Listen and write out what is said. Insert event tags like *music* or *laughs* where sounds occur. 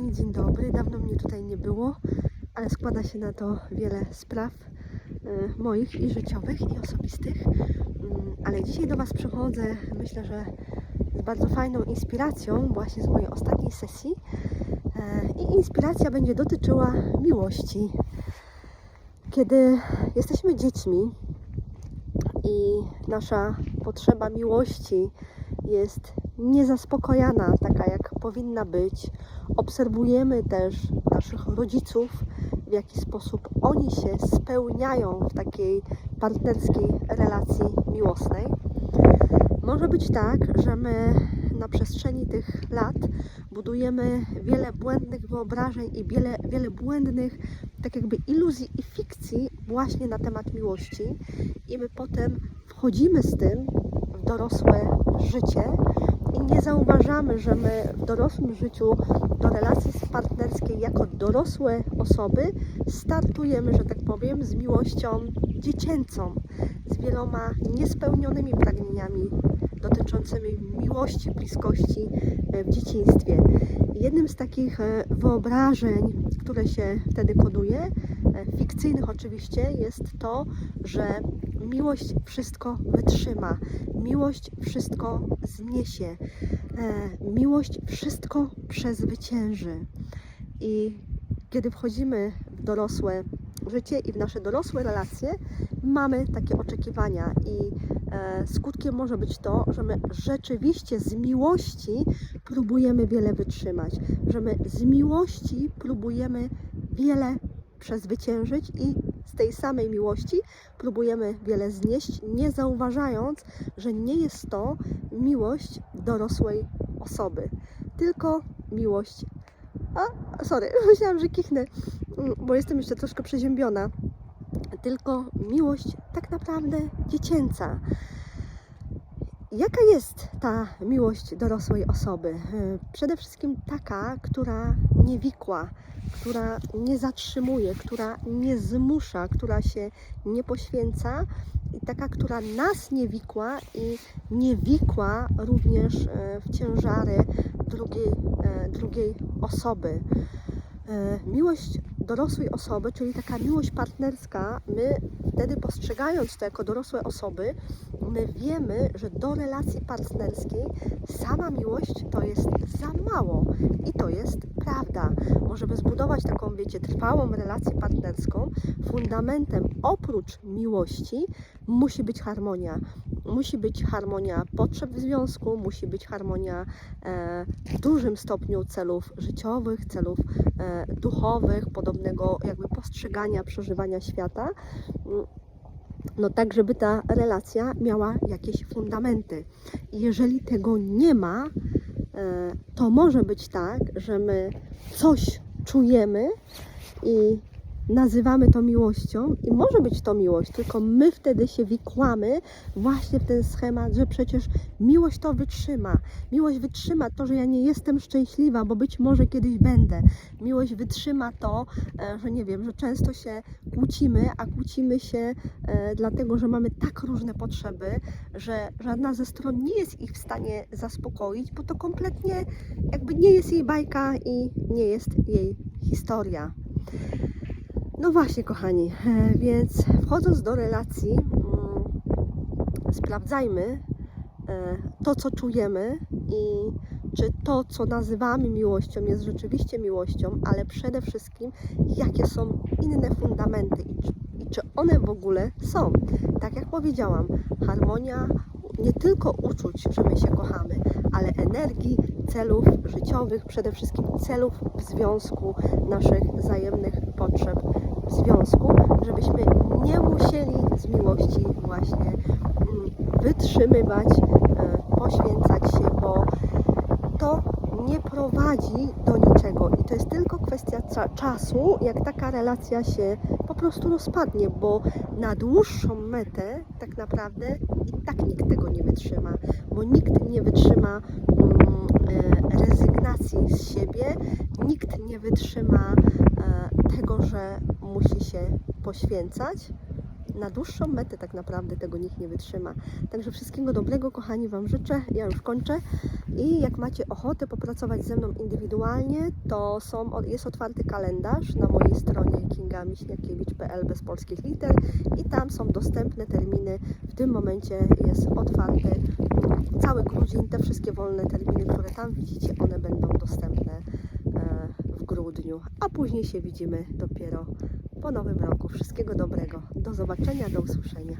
kochani, dzień dobry. Dawno mnie tutaj nie było, ale składa się na to wiele spraw e, moich i życiowych, i osobistych. Mm, Ale dzisiaj do Was przychodzę, myślę, że z bardzo fajną inspiracją, właśnie z mojej ostatniej sesji. E, I inspiracja będzie dotyczyła miłości. Kiedy jesteśmy dziećmi i nasza potrzeba miłości jest niezaspokojana, taka jak powinna być. Obserwujemy też naszych rodziców, w jaki sposób oni się spełniają w takiej partnerskiej relacji miłosnej. Może być tak, że my na przestrzeni tych lat budujemy wiele błędnych wyobrażeń i wiele, wiele błędnych, tak jakby iluzji i fikcji właśnie na temat miłości, i my potem wchodzimy z tym w dorosłe życie nie zauważamy, że my w dorosłym życiu do relacji partnerskiej jako dorosłe osoby startujemy, że tak powiem, z miłością dziecięcą, z wieloma niespełnionymi pragnieniami dotyczącymi miłości, bliskości e, w dzieciństwie. Jednym z takich e, wyobrażeń, które się wtedy koduje, fikcyjnych oczywiście, jest to, że miłość wszystko wytrzyma, miłość wszystko zniesie, e, miłość wszystko przezwycięży. I kiedy wchodzimy w dorosłe życie i w nasze dorosłe relacje, mamy takie oczekiwania i e, skutkiem może być to, że my rzeczywiście z miłości próbujemy wiele wytrzymać, że my z miłości próbujemy wiele przezwyciężyć i z tej samej miłości próbujemy wiele znieść, nie zauważając, że nie jest to miłość dorosłej osoby, tylko miłość. A, sorry, *laughs* myślałam, że kichnę, mm, bo jestem jeszcze troszkę przeziębiona. Tylko miłość tak naprawdę dziecięca. Jaka jest ta miłość dorosłej osoby? E, Przede wszystkim taka, która nie wikła, która nie zatrzymuje, która nie zmusza, która się nie poświęca i taka, która nas nie wikła i nie wikła również e, w ciężary drugiej, e, drugiej osoby. E, Miłość dorosłej osoby, czyli taka miłość partnerska, my wtedy postrzegając to jako dorosłe osoby, my wiemy, że do relacji partnerskiej sama miłość to jest za mało i to jest prawda. Możemy zbudować taką, wiecie, trwałą relację partnerską. Fundamentem oprócz miłości musi być harmonia. Musi być harmonia potrzeb w związku, musi być harmonia e, w dużym stopniu celów życiowych, celów e, duchowych, podobnego jakby postrzegania, przeżywania świata. No tak, żeby ta relacja miała jakieś fundamenty. Jeżeli tego nie ma, e, to może być tak, że my coś czujemy i nazywamy to miłością i może być to miłość, tylko my wtedy się wikłamy właśnie w ten schemat, że przecież miłość to wytrzyma. Miłość wytrzyma to, że ja nie jestem szczęśliwa, bo być może kiedyś będę. Miłość wytrzyma to, e, że nie wiem, że często się kłócimy, a kłócimy się e, dlatego, że mamy tak różne potrzeby, że żadna ze stron nie jest ich w stanie zaspokoić, bo to kompletnie jakby nie jest jej bajka i nie jest jej historia. No właśnie, kochani, *laughs* więc wchodząc do relacji, mm, sprawdzajmy e, to, co czujemy i czy to, co nazywamy miłością, jest rzeczywiście miłością, ale przede wszystkim, jakie są inne fundamenty i czy, i czy one w ogóle są. Tak jak powiedziałam, harmonia nie tylko uczuć, że my się kochamy, ale energii, celów życiowych, przede wszystkim celów w związku, naszych wzajemnych potrzeb w związku, żebyśmy nie musieli z miłości właśnie mm, wytrzymywać, e, poświęcać się, bo to nie prowadzi do niczego. I to jest tylko kwestia cza- czasu, jak taka relacja się po prostu rozpadnie, bo na dłuższą metę tak naprawdę i tak nikt tego nie wytrzyma, bo nikt nie wytrzyma mm, e, rezygnacji z siebie, nikt nie wytrzyma e, tego, że musi się poświęcać. na dłuższą metę tak naprawdę tego nikt nie wytrzyma. Także wszystkiego dobrego, kochani, Wam życzę. Ja już kończę. I jak macie ochotę popracować ze mną indywidualnie, to są, jest otwarty kalendarz na mojej stronie kingamiśniakiewicz.pl bez polskich liter i tam są dostępne terminy. W tym momencie jest otwarty cały grudzień. Te wszystkie wolne terminy, które tam widzicie, one będą dostępne grudniu, a później się widzimy dopiero po nowym roku. Wszystkiego dobrego. Do zobaczenia, do usłyszenia.